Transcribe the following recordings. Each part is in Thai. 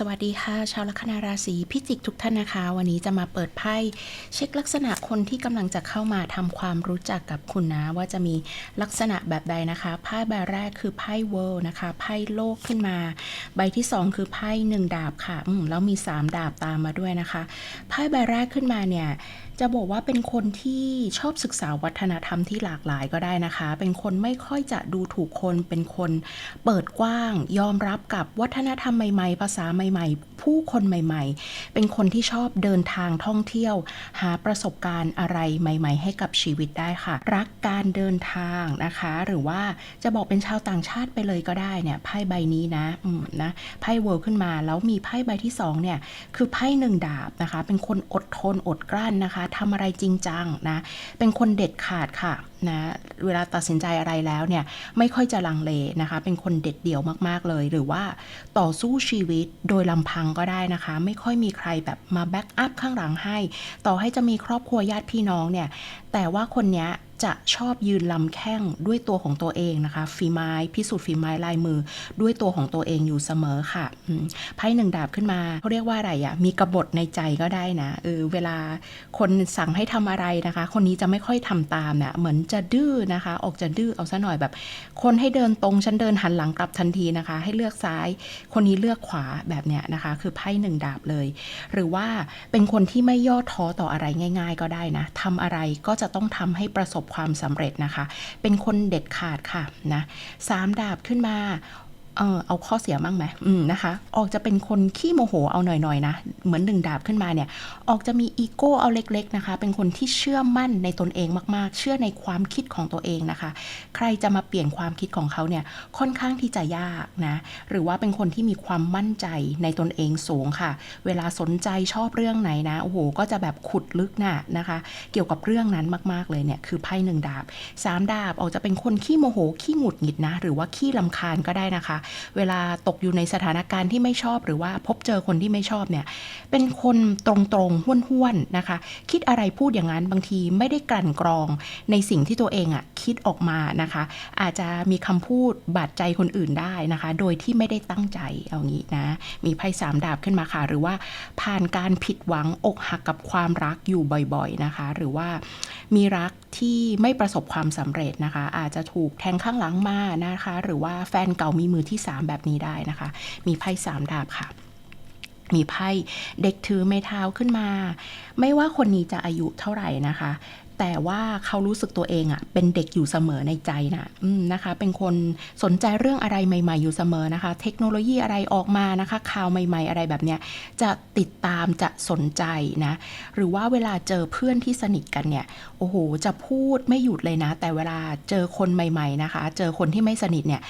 สวัสดีค่ะ ชาวลัคนาราศีพิจิกทุกท่านนะคะ วันนี้จะมาเปิดไพ่เช็คลักษณะคนที่กำลังจะเข้ามาทำความรู้จักกับคุณนะ ว่าจะมีลักษณะแบบใดนะคะไพ่ใบแรกคือไพ่เวิลด์นะคะไพ่โลกขึ้นมา ใบที่สองคือไพ่หนึ่งดาบค่ะ อืมแล้วมีสามดาบตามมาด้วยนะคะไพ่ใบแรกขึ้นมาเนี่ย จะบอกว่าเป็นคนที่ชอบศึกษาวัฒนธรรมที่หลากหลายก็ได้นะคะ เป็นคนไม่ค่อยจะดูถูกคน เป็นคนเปิดกว้าง ยอมรับกับวัฒนธรรมใหม่ๆ ภาษาใหม่ๆ ผู้คนใหม่ๆ เป็นคนที่ชอบเดินทางท่องเที่ยว หาประสบการณ์อะไรใหม่ ๆ ให้กับชีวิตได้ค่ะ รักการเดินทางนะคะ หรือว่าจะบอกเป็นชาวต่างชาติไปเลยก็ได้เนี่ยไพ่ใบนี้นะอืมนะไพ่เวิร์ขึ้นมาแล้วมีไพ่ใบที่สองเนี่ยคือไพ่หนึ่งดาบนะคะ เป็นคนอดทนอดกลั้นนะคะทำอะไรจริงจังนะ เป็นคนเด็ดขาดค่ะนะเวลาตัดสินใจอะไรแล้วเนี่ยไม่ค่อยจะลังเลนะคะ เป็นคนเด็ดเดี่ยวมากๆเลย หรือว่าต่อสู้ชีวิตโดยลำพังก็ได้นะคะ ไม่ค่อยมีใครแบบมาแบ็กอัพข้างหลังให้ ต่อให้จะมีครอบครัวญาติพี่น้องเนี่ย แต่ว่าคนนี้จะชอบยืนลำแข้งด้วยตัวของตัวเองนะคะ ฝีไม้พิสูจน์ฝีไม้ลายมือ ด้วยตัวของตัวเองอยู่เสมอค่ะไพ่หนึ่งดาบขึ้นมาเขาเรียกว่าอะไรอะ่ะมีกบฏในใจก็ได้นะเออเวลาคนสั่งให้ทำอะไรนะคะ คนนี้จะไม่ค่อยทำตามเนี่ยเหมือนจะดื้อนะคะ ออกจะดื้อเอาซะหน่อยแบบ คนให้เดินตรงฉันเดินหันหลังกลับทันทีนะคะ ให้เลือกซ้าย คนนี้เลือกขวาแบบเนี้ยนะคะ คือไพ่หนึ่งดาบเลย หรือว่าเป็นคนที่ไม่ย่อท้อต่ออะไรง่าย ๆ ก็ได้นะทำอะไรก็จะะต้องทำให้ประสบความสำเร็จนะคะ เป็นคนเด็ดขาดค่ะนะสามดาบขึ้นมา เออเอาข้อเสียบ้างไหมนะคะ ออกจะเป็นคนขี้โมโหเอาหน่อยๆนะ เหมือนหนึ่งดาบขึ้นมาเนี่ย ออกจะมีอีโก้เอาเล็กๆนะคะ เป็นคนที่เชื่อมั่นในตนเองมากๆ เชื่อในความคิดของตัวเองนะคะ ใครจะมาเปลี่ยนความคิดของเขาเนี่ย ค่อนข้างที่จะยากนะ หรือว่าเป็นคนที่มีความมั่นใจในตนเองสูงค่ะ เวลาสนใจชอบเรื่องไหนนะ โอ้โห ก็จะแบบขุดลึกน่ะนะคะ เกี่ยวกับเรื่องนั้นมากๆเลยเนี่ย คือไพ่หนึ่งดาบสามดาบ ออกจะเป็นคนขี้โมโห ขี้หงุดหงิดนะ หรือว่าขี้ลำคาญก็ได้นะคะเวลาตกอยู่ในสถานการณ์ที่ไม่ชอบหรือว่าพบเจอคนที่ไม่ชอบเนี่ยเป็นคนตรงๆห้วนๆนะคะ คิดอะไรพูดอย่างนั้นบางทีไม่ได้กลั่นกรองในสิ่งที่ตัวเองอะ่ะคิดออกมานะคะ อาจจะมีคำพูดบาดใจคนอื่นได้นะคะ โดยที่ไม่ได้ตั้งใจเอางี้นะ มีไพ่สามดาบขึ้นมาค่ะ หรือว่าผ่านการผิดหวังอกหักกับความรักอยู่บ่อยๆนะคะ หรือว่ามีรัก ที่ไม่ประสบความสำเร็จนะคะ อาจจะถูกแทงข้างหลังมานะคะ หรือว่าแฟนเก่ามีมือที่สามแบบนี้ได้นะคะ มีไพ่สามดาบค่ะ มีไพ่เด็กถือไม้เท้าขึ้นมา ไม่ว่าคนนี้จะอายุเท่าไหร่นะคะ แต่ว่าเขารู้สึกตัวเองอะ่ะเป็นเด็กอยู่เสมอในใจนะอืมนะคะ เป็นคนสนใจเรื่องอะไรใหม่ ๆ อยู่เสมอนะคะ เทคโนโลยีอะไรออกมานะคะ ข่าวใหม่ ๆ อะไรแบบเนี้ยจะติดตามจะสนใจนะ หรือว่าเวลาเจอเพื่อนที่สนิทกันเนี่ยโอ้โห จะพูดไม่หยุดเลยนะ แต่เวลาเจอคนใหม่ ๆ นะคะ เจอคนที่ไม่สนิทเนี่ย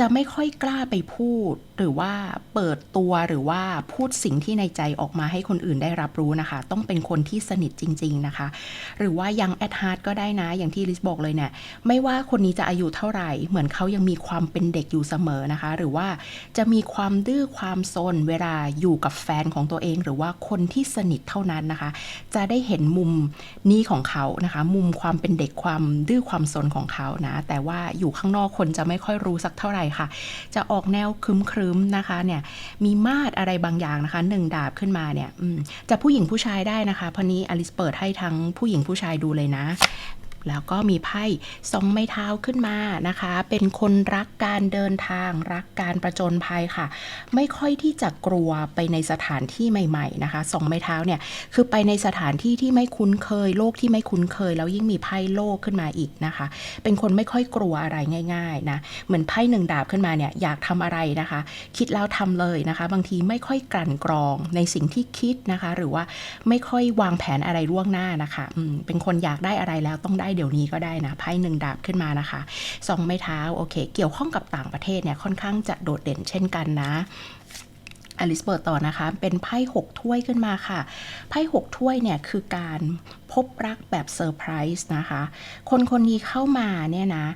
จะไม่ค่อยกล้าไปพูดหรือว่าเปิดตัวหรือว่าพูดสิ่งที่ในใจออกมาให้คนอื่นได้รับรู้นะคะ ต้องเป็นคนที่สนิทจริง ๆนะคะ หรือว่ายังแอดฮาร์ดก็ได้นะอย่างที่ลิสบอกเลยเนี่ยไม่ว่าคนนี้จะอายุเท่าไหร่ เหมือนเขายังมีความเป็นเด็กอยู่เสมอนะคะ หรือว่าจะมีความดื้อความซนเวลาอยู่กับแฟนของตัวเอง หรือว่าคนที่สนิทเท่านั้นนะคะ จะได้เห็นมุมนี้ของเขานะคะ มุมความเป็นเด็กความดื้อความซนของเขานะแต่ว่าอยู่ข้างนอกคนจะไม่ค่อยรู้สักเท่าไหร่ค่ะ จะออกแนวครึ้มนะคะเนี่ยมีมาดอะไรบางอย่างนะคะหนึ่งดาบขึ้นมาเนี่ยจะผู้หญิงผู้ชายได้นะคะพอนี้อลิสเปิดให้ทั้งผู้หญิงผู้ชายดูเลยนะ แล้วก็มีไพ่สองไม้เท้าขึ้นมานะคะ เป็นคนรักการเดินทาง รักการประจนภัยค่ะ ไม่ค่อยที่จะกลัวไปในสถานที่ใหม่ ๆ นะคะสองไม้เท้าเนี่ยคือไปในสถานที่ที่ไม่คุ้นเคย โลกที่ไม่คุ้นเคย แล้วยิ่งมีไพ่โลกขึ้นมาอีกนะคะ เป็นคนไม่ค่อยกลัวอะไรง่ายๆนะเหมือนไพ่หนึ่งดาบขึ้นมาเนี่ยอยากทำอะไรนะคะ คิดแล้วทำเลยนะคะ บางทีไม่ค่อยกลั่นกรองในสิ่งที่คิดนะคะ หรือว่าไม่ค่อย วางแผนอะไรล่วงหน้านะคะอืมเป็นคนอยากได้อะไรแล้วต้องได้เดี๋ยวนี้ก็ได้นะไพ่หนึ่งดาบขึ้นมานะคะสองไม้เท้าโอเค เกี่ยวข้องกับต่างประเทศเนี่ยค่อนข้างจะโดดเด่นเช่นกันนะอลิสเปิดต่อนะคะ เป็นไพ่หกถ้วยขึ้นมาค่ะ ไพ่หกถ้วยเนี่ยคือการพบรักแบบเซอร์ไพรส์นะคะ คนคนนี้เข้ามาเนี่ยนะ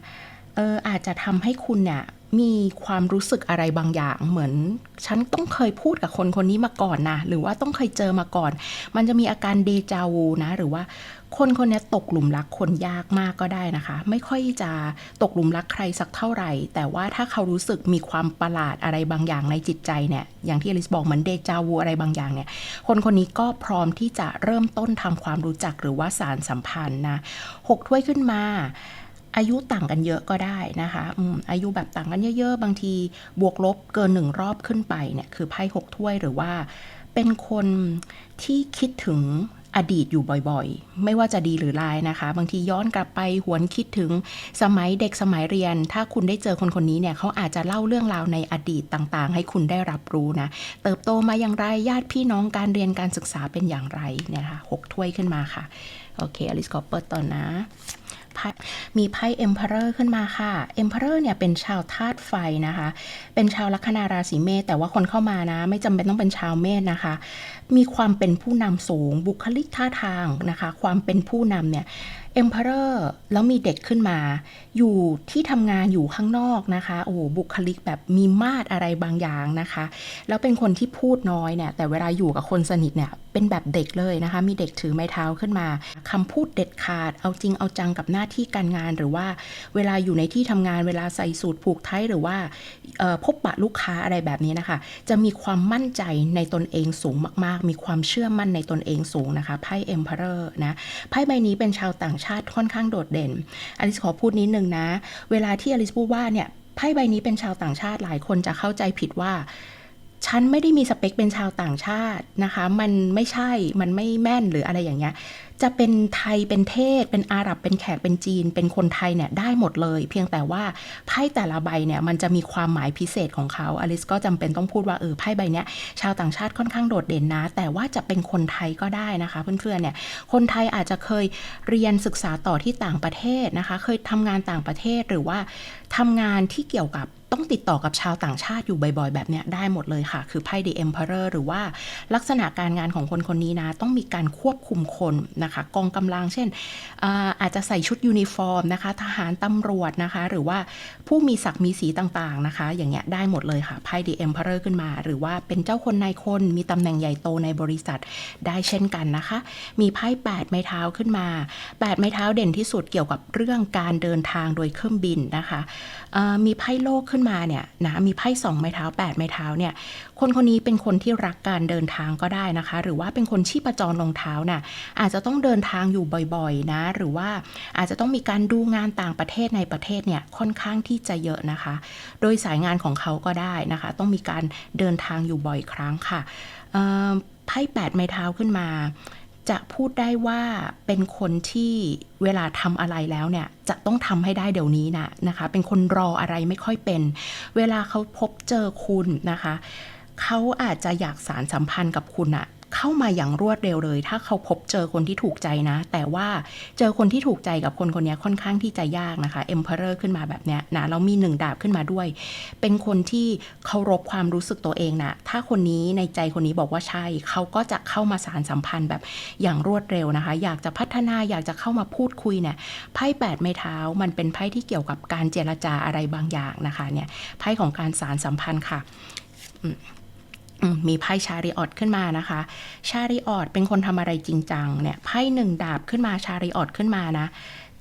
เอออาจจะทำให้คุณเนี่ยมีความรู้สึกอะไรบางอย่างเหมือน ฉันต้องเคยพูดกับคนคนนี้มาก่อนนะ หรือว่าต้องเคยเจอมาก่อน มันจะมีอาการเดจาวูนะ หรือว่า คนคนนี้ตกหลุมรักคนยากมากก็ได้นะคะ ไม่ค่อยจะตกหลุมรักใครสักเท่าไหร่ แต่ว่าถ้าเขารู้สึกมีความประหลาดอะไรบางอย่างในจิตใจเนี่ย อย่างที่อลิสบอกเหมือนเดจาวูอะไรบางอย่างเนี่ย คนคนนี้ก็พร้อมที่จะเริ่มต้นทำความรู้จักหรือว่าสารสัมพันธ์นะหกถ้วยขึ้นมาอายุต่างกันเยอะก็ได้นะคะอือายุแบบต่างกันเยอะ ๆ บางทีบวกลบเกินหนึ่งรอบขึ้นไปเนี่ยคือไพ่หกถ้วยหรือว่าเป็นคนที่คิดถึง อดีตอยู่บ่อยๆ ไม่ว่าจะดีหรือร้ายนะคะ บางทีย้อนกลับไปหวนคิดถึงสมัยเด็กสมัยเรียน ถ้าคุณได้เจอคนคนนี้เนี่ยเขาอาจจะเล่าเรื่องราวในอดีตต่างๆ ให้คุณได้รับรู้นะ เติบโตมาอย่างไรญาติพี่น้องการเรียนการศึกษาเป็นอย่างไรเนี่ยนะคะหกถ้วยขึ้นมาค่ะ โอเคอลิสขอเปิดต่อนะไพ่มีไพ่ Emperor ขึ้นมาค่ะ Emperor เนี่ยเป็นชาวธาตุไฟนะคะ เป็นชาวลัคนาราศีเมษแต่ว่าคนเข้ามานะ ไม่จำเป็นต้องเป็นชาวเมษนะคะ มีความเป็นผู้นำสูง บุคลิกท่าทางนะคะ ความเป็นผู้นำเนี่ย Emperor แล้วมีเด็กขึ้นมา อยู่ที่ทำงานอยู่ข้างนอกนะคะ โอ้โบุคลิกแบบมีมาดอะไรบางอย่างนะคะ แล้วเป็นคนที่พูดน้อยเนี่ยแต่เวลาอยู่กับคนสนิทเนี่ยเป็นแบบเด็กเลยนะคะ มีเด็กถือไม้เท้าขึ้นมาคำพูดเด็ดขาด เอาจริงเอาจังกับหน้าที่การงานหรือว่า เวลาอยู่ในที่ทำงานเวลาใส่สูตรผูกไทยหรือว่าพบปะลูกค้าอะไรแบบนี้นะคะ จะมีความมั่นใจในตนเองสูงมากๆมีความเชื่อมั่นในตนเองสูงนะคะไพ่ Emperor นะไพ่ใบนี้เป็นชาวต่างชาติค่อนข้างโดดเด่นอลิสขอพูดนิดนึงนะ เวลาที่อลิสพูดว่าเนี่ยไพ่ใบนี้เป็นชาวต่างชาติหลายคนจะเข้าใจผิดว่า ฉันไม่ได้มีสเปคเป็นชาวต่างชาตินะคะ มันไม่ใช่ มันไม่แม่นหรืออะไรอย่างเงี้ย จะเป็นไทย เป็นเทศ เป็นอาหรับ เป็นแขก เป็นจีน เป็นคนไทยเนี่ยได้หมดเลย เพียงแต่ว่าไพ่แต่ละใบเนี่ยมันจะมีความหมายพิเศษของเขา อลิสก็จำเป็นต้องพูดว่าเออไพ่ใบเนี้ยชาวต่างชาติค่อนข้างโดดเด่นนะ แต่ว่าจะเป็นคนไทยก็ได้นะคะ เพื่อนๆเนี่ย คนไทยอาจจะเคยเรียนศึกษาต่อที่ต่างประเทศนะคะ เคยทำงานต่างประเทศหรือว่าทำงานที่เกี่ยวกับ ต้องติดต่อกับชาวต่างชาติอยู่บ่อยๆ แบบเนี้ยได้หมดเลยค่ะ คือไพ่ The Emperor หรือว่าลักษณะการงานของคนคนนี้นะ ต้องมีการควบคุมคนนะคะ กองกำลังเช่นอาอาจจะใส่ชุดยูนิฟอร์มนะคะ ทหารตำรวจนะคะ หรือว่าผู้มีศักดิ์มีสีต่างๆนะคะ อย่างเงี้ยได้หมดเลยค่ะไพ่ The Emperor ขึ้นมา หรือว่าเป็นเจ้าคนนายคนมีตำแหน่งใหญ่โตในบริษัทได้เช่นกันนะคะ มีไพ่8ไม้เท้าขึ้นมา8ไม้เท้าเด่นที่สุดเกี่ยวกับเรื่องการเดินทางโดยเครื่องบินนะคะมีไพ่โลกขึ้นมาเนี่ยนะมีไพ่สองไม้เท้า8ไม้เท้าเนี่ยคนคนนี้เป็นคนที่รักการเดินทางก็ได้นะคะ หรือว่าเป็นคนชีพจรรองเท้าน่ะอาจจะต้องเดินทางอยู่บ่อยๆนะ หรือว่าอาจจะต้องมีการดูงานต่างประเทศในประเทศเนี่ยค่อนข้างที่จะเยอะนะคะ โดยสายงานของเขาก็ได้นะคะ ต้องมีการเดินทางอยู่บ่อยครั้งค่ะไพ่แปดไม้เท้าขึ้นมา จะพูดได้ว่าเป็นคนที่เวลาทำอะไรแล้วเนี่ยจะต้องทำให้ได้เดี๋ยวนี้นะนะคะ เป็นคนรออะไรไม่ค่อยเป็น เวลาเขาพบเจอคุณนะคะเขาอาจจะอยากสารสัมพันธ์กับคุณอะ เข้ามาอย่างรวดเร็วเลย ถ้าเขาพบเจอคนที่ถูกใจนะ แต่ว่าเจอคนที่ถูกใจกับคนคนนี้ค่อนข้างที่จะยากนะคะ Emperor ขึ้นมาแบบเนี้ยนะแล้วมีหนึ่งดาบขึ้นมาด้วย เป็นคนที่เคารพความรู้สึกตัวเองนะ ถ้าคนนี้ในใจคนนี้บอกว่าใช่ เขาก็จะเข้ามาสารสัมพันธ์แบบอย่างรวดเร็วนะคะ อยากจะพัฒนาอยากจะเข้ามาพูดคุยเนี่ยไพ่แปดไม้เท้ามันเป็นไพ่ที่เกี่ยวกับการเจรจาอะไรบางอย่างนะคะเนี่ยไพ่ของการสารสัมพันธ์ค่ะ อืม มีไพ่ชาริออตขึ้นมานะคะ ชาริออตเป็นคนทำอะไรจริงจังเนี่ยไพ่หนึ่งดาบขึ้นมาชาริออตขึ้นมานะ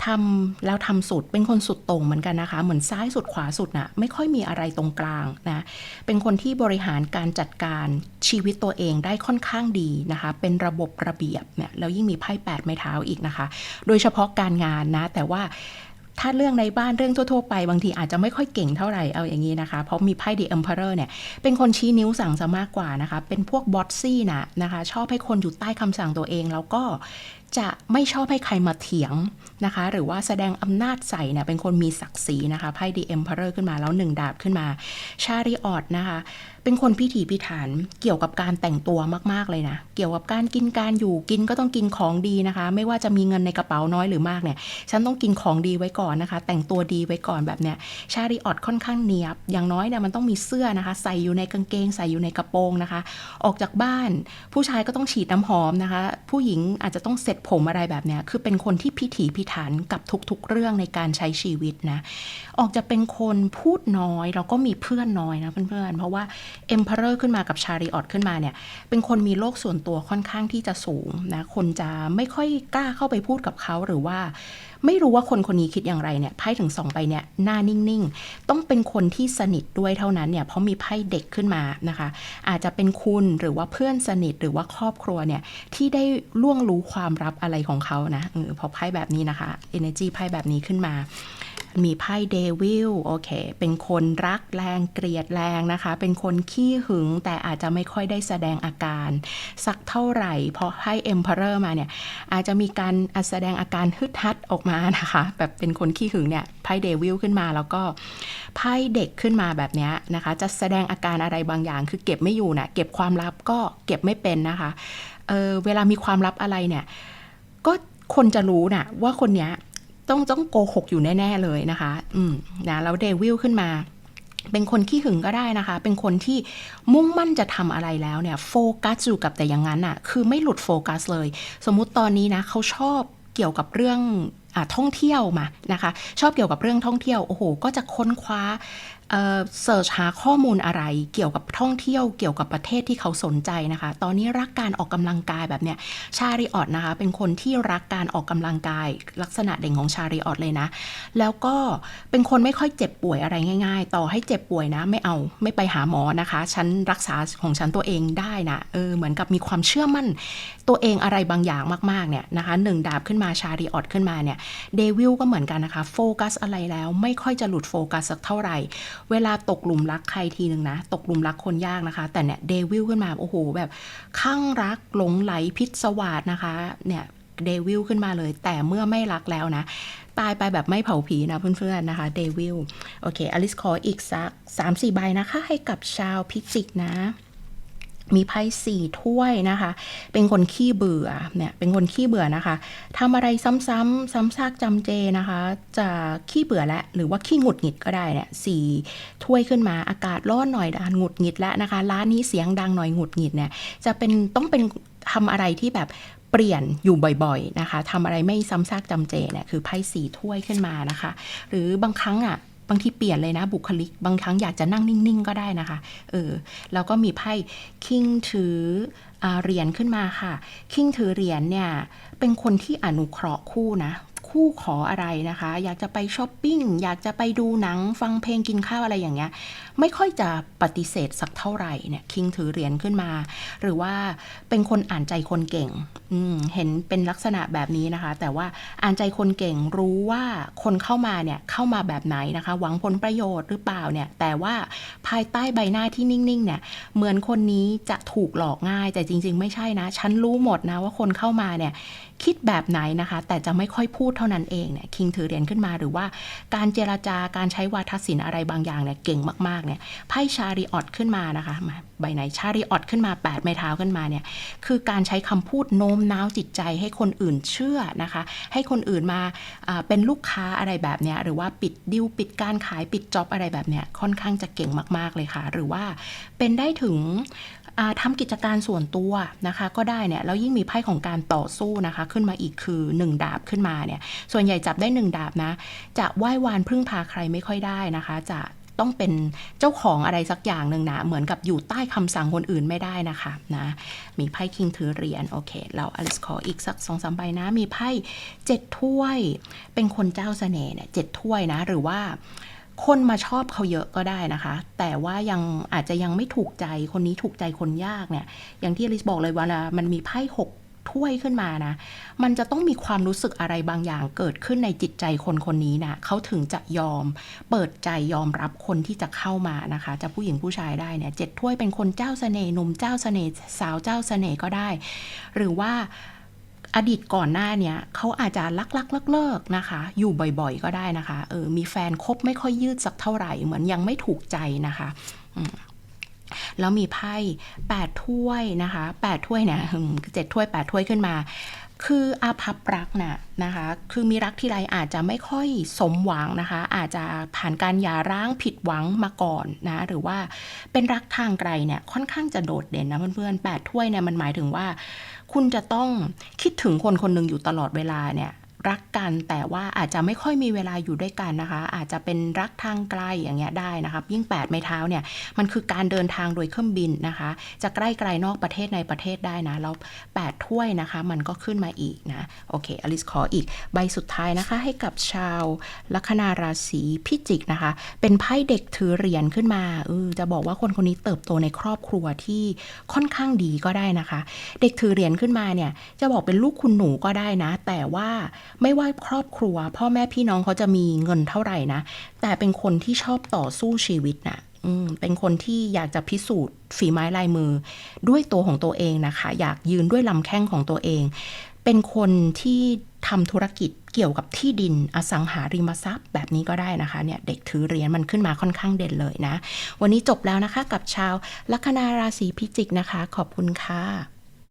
ทำแล้วทำสุดเป็นคนสุดต่งเหมือนกันนะคะ เหมือนซ้ายสุดขวาสุดนะ่ะไม่ค่อยมีอะไรตรงกลางนะเป็นคนที่บริหารการจัดการชีวิตตัวเองได้ค่อนข้างดีนะคะ เป็นระบบระเบียบเนี่ยแล้วยิ่งมีไพ่แปดไม้เท้าอีกนะคะ โดยเฉพาะการงานนะแต่ว่า ถ้าเรื่องในบ้านเรื่องทั่วๆไปบางทีอาจจะไม่ค่อยเก่งเท่าไหร่เอาอย่างนี้นะคะ เพราะมีไพ่ The Emperor เนี่ยเป็นคนชี้นิ้วสั่งซะมากกว่านะคะ เป็นพวกบอสซี่นะนะคะ ชอบให้คนอยู่ใต้คำสั่งตัวเองแล้วก็จะไม่ชอบให้ใครมาเถียงนะคะ หรือว่าแสดงอำนาจใส่เนี่ยเป็นคนมีศักดิ์ศรีนะคะไพ่ The Emperor ขึ้นมาแล้วหนึ่งดาบขึ้นมา ชาริออตนะคะ เป็นคนพิถีพิถันเกี่ยวกับการแต่งตัวมาก ๆ เลยนะ เกี่ยวกับการกินการอยู่กินก็ต้องกินของดีนะคะ ไม่ว่าจะมีเงินในกระเป๋าน้อยหรือมากเนี่ย ฉันต้องกินของดีไว้ก่อนนะคะ แต่งตัวดีไว้ก่อนแบบเนี้ยชาริออตค่อนข้างเนียบ อย่างน้อยเนี่ยมันต้องมีเสื้อนะคะ ใส่อยู่ในกางเกงใส่อยู่ในกระโปรงนะคะ ออกจากบ้าน ผู้ชายก็ต้องฉีดน้ำหอมนะคะ ผู้หญิงอาจจะต้องเสร็จผมอะไรแบบเนี้ยคือเป็นคนที่พิถีพิถันกับทุกๆ เรื่องในการใช้ชีวิตนะออกจะเป็นคนพูดน้อยแล้วก็มีเพื่อนน้อยนะเพื่อนๆเพราะว่า Emperor ขึ้นมากับชาริออตขึ้นมาเนี่ย เป็นคนมีโลกส่วนตัวค่อนข้างที่จะสูงนะ คนจะไม่ค่อยกล้าเข้าไปพูดกับเขาหรือว่า ไม่รู้ว่าคนคนนี้คิดอย่างไรเนี่ยไพ่ถึงสองใบเนี่ยหน้านิ่งๆ ต้องเป็นคนที่สนิทด้วยเท่านั้นเนี่ยเพราะมีไพ่เด็กขึ้นมานะคะ อาจจะเป็นคุณหรือว่าเพื่อนสนิทหรือว่าครอบครัวเนี่ยที่ได้ล่วงรู้ความลับอะไรของเขานะเออพอไพ่แบบนี้นะคะ energy ไพ่แบบนี้ขึ้นมา มีไพ่เดวิลโอเค เป็นคนรักแรงเกลียดแรงนะคะ เป็นคนขี้หึงแต่อาจจะไม่ค่อยได้แสดงอาการ สักเท่าไหร่ เพราะไพ่ Emperor มาเนี่ย อาจจะมีการแสดงอาการฮึดฮัดออกมานะคะ แบบเป็นคนขี้หึงเนี่ยไพ่เดวิลขึ้นมาแล้วก็ไพ่เด็กขึ้นมาแบบนี้นะคะ จะแสดงอาการอะไรบางอย่าง คือเก็บไม่อยู่นะเก็บความลับก็เก็บไม่เป็นนะคะเออเวลามีความลับอะไรเนี่ยก็คนจะรู้นะว่าคนเนี้ย ต้องต้องโกหกอยู่แน่ ๆ เลยนะคะ อืมนะแล้วเดวิลขึ้นมา เป็นคนขี้หึงก็ได้นะคะ เป็นคนที่มุ่งมั่นจะทำอะไรแล้วเนี่ยโฟกัสอยู่กับแต่อย่างนั้นอะคือไม่หลุดโฟกัสเลย สมมุติตอนนี้นะเขาชอบเกี่ยวกับเรื่อง ท่องเที่ยวมานะคะ ชอบเกี่ยวกับเรื่องท่องเที่ยวโอ้โหก็จะค้นคว้าเสิร์ชหาข้อมูลอะไรเกี่ยวกับท่องเที่ยวเกี่ยวกับประเทศที่เขาสนใจนะคะ ตอนนี้รักการออกกำลังกายแบบเนี้ยชาริออตนะคะ เป็นคนที่รักการออกกำลังกาย ลักษณะเด่นของชาริออตเลยนะ แล้วก็เป็นคนไม่ค่อยเจ็บป่วยอะไรง่าย ๆ ต่อให้เจ็บป่วยนะ ไม่เอาไม่ไปหาหมอนะคะ ฉันรักษาของฉันตัวเองได้นะเออเหมือนกับมีความเชื่อมั่นตัวเองอะไรบางอย่างมากๆเนี่ยนะคะหนึ่งดาบขึ้นมาชาริออตขึ้นมาเนี่ยเดวิลก็เหมือนกันนะคะ โฟกัสอะไรแล้วไม่ค่อยจะหลุดโฟกัสสักเท่าไหร่ เวลาตกหลุมรักใครทีหนึ่งนะ ตกหลุมรักคนยากนะคะ แต่เนี่ยเดวิลขึ้นมาโอ้โหแบบข้างรักหลงไหลพิษสวาดนะคะเนี่ยเดวิลขึ้นมาเลย แต่เมื่อไม่รักแล้วนะ ตายไปแบบไม่เผาผีนะเพื่อนๆนะคะเดวิลโอเคอลิสขออีกสัก 3-4 ใบนะคะ ให้กับชาวพิจิกนะ มีไพ่สี่ถ้วยนะคะ เป็นคนขี้เบื่อเนี่ย เป็นคนขี้เบื่อนะคะทำอะไรซ้ำๆซ้ำซากจำเจนะคะ จะขี้เบื่อและ หรือว่าขี้หงุดหงิดก็ได้เนี่ยสี่ถ้วยขึ้นมา อากาศร้อนหน่อยดานหงุดหงิดแล้วนะคะ ร้านนี้เสียงดังหน่อยหงุดหงิดเนี่ย จะเป็นต้องเป็นทำอะไรที่แบบเปลี่ยนอยู่บ่อยๆนะคะทำอะไรไม่ซ้ำซากจำเจเนี่ย คือไพ่สี่ถ้วยขึ้นมานะคะ หรือบางครั้งอะ บางทีเปลี่ยนเลยนะบุคลิก บางครั้งอยากจะนั่งนิ่ง ๆ ก็ได้นะคะเออแล้วก็มีไพ่คิงถือเหรียญขึ้นมาค่ะ คิงถือเหรียญเนี่ยเป็นคนที่อนุเคราะห์คู่นะคู่ขออะไรนะคะ อยากจะไปช้อปปิ้งอยากจะไปดูหนังฟังเพลงกินข้าวอะไรอย่างเงี้ย ไม่ค่อยจะปฏิเสธสักเท่าไหร่เนี่ยคิงถือเหรียญขึ้นมา หรือว่าเป็นคนอ่านใจคนเก่งเห็นเป็นลักษณะแบบนี้นะคะ แต่ว่าอ่านใจคนเก่งรู้ว่าคนเข้ามาเนี่ยเข้ามาแบบไหนนะคะ หวังผลประโยชน์หรือเปล่าเนี่ย แต่ว่าภายใต้ใบหน้าที่นิ่งๆเนี่ยเหมือนคนนี้จะถูกหลอกง่าย แต่จริง ๆ ไม่ใช่นะ ฉันรู้หมดนะว่าคนเข้ามาเนี่ยคิดแบบไหนนะคะ แต่จะไม่ค่อยพูดเท่านั้นเองเนี่ยคิงถือเหรียญขึ้นมาหรือว่าการเจราจาการใช้วาทศิลป์อะไรบางอย่างเนี่ยเก่งมากๆเนี่ยไพ่ชาริออตขึ้นมานะคะมาใบไหนชาริออตขึ้นมา 8 ไม้เท้าขึ้นมาเนี่ยคือการใช้คำพูดโน้มน้าวจิตใจให้คนอื่นเชื่อนะคะ ให้คนอื่นมาเป็นลูกค้าอะไรแบบเนี้ยหรือว่าปิดดิวปิดการขายปิดจ็อบอะไรแบบเนี้ยค่อนข้างจะเก่งมาก ๆเลยค่ะ หรือว่าเป็นได้ถึงทำกิจการส่วนตัวนะคะ ก็ได้เนี่ยแล้วยิ่งมีไพ่ของการต่อสู้นะคะ ขึ้นมาอีกคือ 1 ดาบขึ้นมาเนี่ยส่วนใหญ่จับได้ 1 ดาบนะ จะไหว้วานพึ่งพาใครไม่ค่อยได้นะคะ จะ ต้องเป็นเจ้าของอะไรสักอย่างหนึ่งนะ เหมือนกับอยู่ใต้คำสั่งคนอื่นไม่ได้นะคะนะ มีไพ่คิงถือเหรียญโอเค เราอลิสขออีกสักสองสามใบนะ มีไพ่เจ็ดถ้วย เป็นคนเจ้าเสน่ห์เนี่ยเจ็ดถ้วยนะ หรือว่าคนมาชอบเขาเยอะก็ได้นะคะ แต่ว่ายังอาจจะยังไม่ถูกใจคนนี้ถูกใจคนยากเนี่ย อย่างที่อลิสบอกเลยว่านะมันมีไพ่หก ถ้วยขึ้นมานะ มันจะต้องมีความรู้สึกอะไรบางอย่างเกิดขึ้นในจิตใจคนคนนี้นะเขาถึงจะยอม เปิดใจยอมรับคนที่จะเข้ามานะคะ จะผู้หญิงผู้ชายได้เนี่ยเจ็ดถ้วยเป็นคนเจ้าเสน่ห์หนุ่มเจ้าเสน่ห์สาวเจ้าเสน่ห์ก็ได้ หรือว่าอดีตก่อนหน้าเนี้ยเขาอาจจะลักลักเลิกเลิกนะคะ อยู่บ่อยๆ ก็ได้นะคะเออมีแฟนคบไม่ค่อยยืดสักเท่าไหร่เหมือนยังไม่ถูกใจนะคะ แล้วมีไพ่แปดถ้วยนะคะแปดถ้วยเนี่ยเจ็ดถ้วยแปดถ้วยขึ้นมา คืออาภัพรักน่ะนะคะ คือมีรักที่ไรอาจจะไม่ค่อยสมหวังนะคะ อาจจะผ่านการหย่าร้างผิดหวังมาก่อนนะหรือว่าเป็นรักทางไกลเนี่ยค่อนข้างจะโดดเด่นนะเพื่อนๆแปดถ้วยเนี่ยมันหมายถึงว่า คุณจะต้องคิดถึงคนคนหนึ่งอยู่ตลอดเวลาเนี่ย รักกัน แต่ว่าอาจจะไม่ค่อยมีเวลาอยู่ด้วยกันนะคะ อาจจะเป็นรักทางไกลอย่างเงี้ยได้นะครับยิ่ง 8 ไม้เท้าเนี่ยมันคือการเดินทางโดยเครื่องบินนะคะ จะใกล้ไกลนอกประเทศในประเทศได้นะแล้ว8ถ้วยนะคะ มันก็ขึ้นมาอีกนะโอเคอลิสขออีกใบสุดท้ายนะคะ ให้กับชาวลัคนาราศีพิจิกนะคะ เป็นไพ่เด็กถือเหรียญขึ้นมาเออจะบอกว่าคนคนนี้เติบโตในครอบครัวที่ค่อนข้างดีก็ได้นะคะ เด็กถือเหรียญขึ้นมาเนี่ยจะบอกเป็นลูกคุณหนูก็ได้นะ แต่ว่าไม่ว่าครอบครัว พ่อแม่พี่น้องเขาจะมีเงินเท่าไหร่นะ แต่เป็นคนที่ชอบต่อสู้ชีวิตนะอืมเป็นคนที่อยากจะพิสูจน์ฝีไม้ลายมือ ด้วยตัวของตัวเองนะคะ อยากยืนด้วยลำแข้งของตัวเอง เป็นคนที่ทำธุรกิจเกี่ยวกับที่ดินอสังหาริมทรัพย์ แบบนี้ก็ได้นะคะเนี่ยเด็กถือเหรียญมันขึ้นมาค่อนข้างเด่นเลยนะ วันนี้จบแล้วนะคะกับชาวลัคนาราศีพิจิกนะคะ ขอบคุณค่ะ